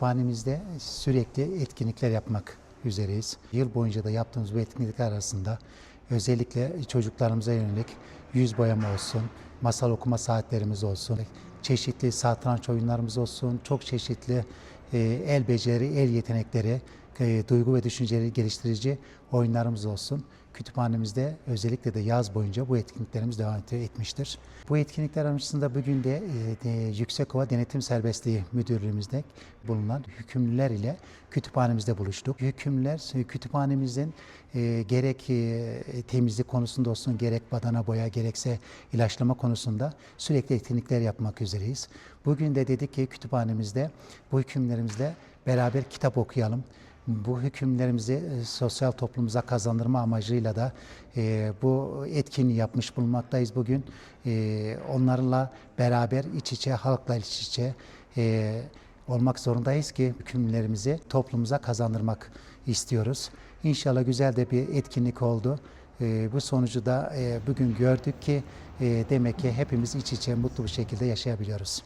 Kütüphanemizde sürekli etkinlikler yapmak üzereyiz. Yıl boyunca da yaptığımız bu etkinlikler arasında özellikle çocuklarımıza yönelik yüz boyama olsun, masal okuma saatlerimiz olsun, çeşitli satranç oyunlarımız olsun, çok çeşitli e, el beceri, el yetenekleri, e, duygu ve düşünceleri geliştirici oyunlarımız olsun. Kütüphanemizde özellikle de yaz boyunca bu etkinliklerimiz devam et- etmiştir. Bu etkinlikler arasında bugün de e, de Yüksekova Denetim Serbestliği Müdürlüğümüzde bulunan hükümlüler ile kütüphanemizde buluştuk. Hükümlüler kütüphanemizin e, gerek e, temizlik konusunda olsun, gerek badana boya, gerekse ilaçlama konusunda sürekli etkinlikler yapmak üzereyiz. Bugün de dedik ki kütüphanemizde bu hükümlerimizle beraber kitap okuyalım. Bu hükümlerimizi e, sosyal toplumumuza kazandırma amacıyla da e, bu etkinliği yapmış bulunmaktayız bugün. E, onlarla beraber iç içe, halkla iç içe olmak zorundayız ki hükümlerimizi toplumumuza kazandırmak istiyoruz. İnşallah güzel de bir etkinlik oldu. E, bu sonucu da e, bugün gördük ki e, demek ki hepimiz iç içe mutlu bir şekilde yaşayabiliyoruz.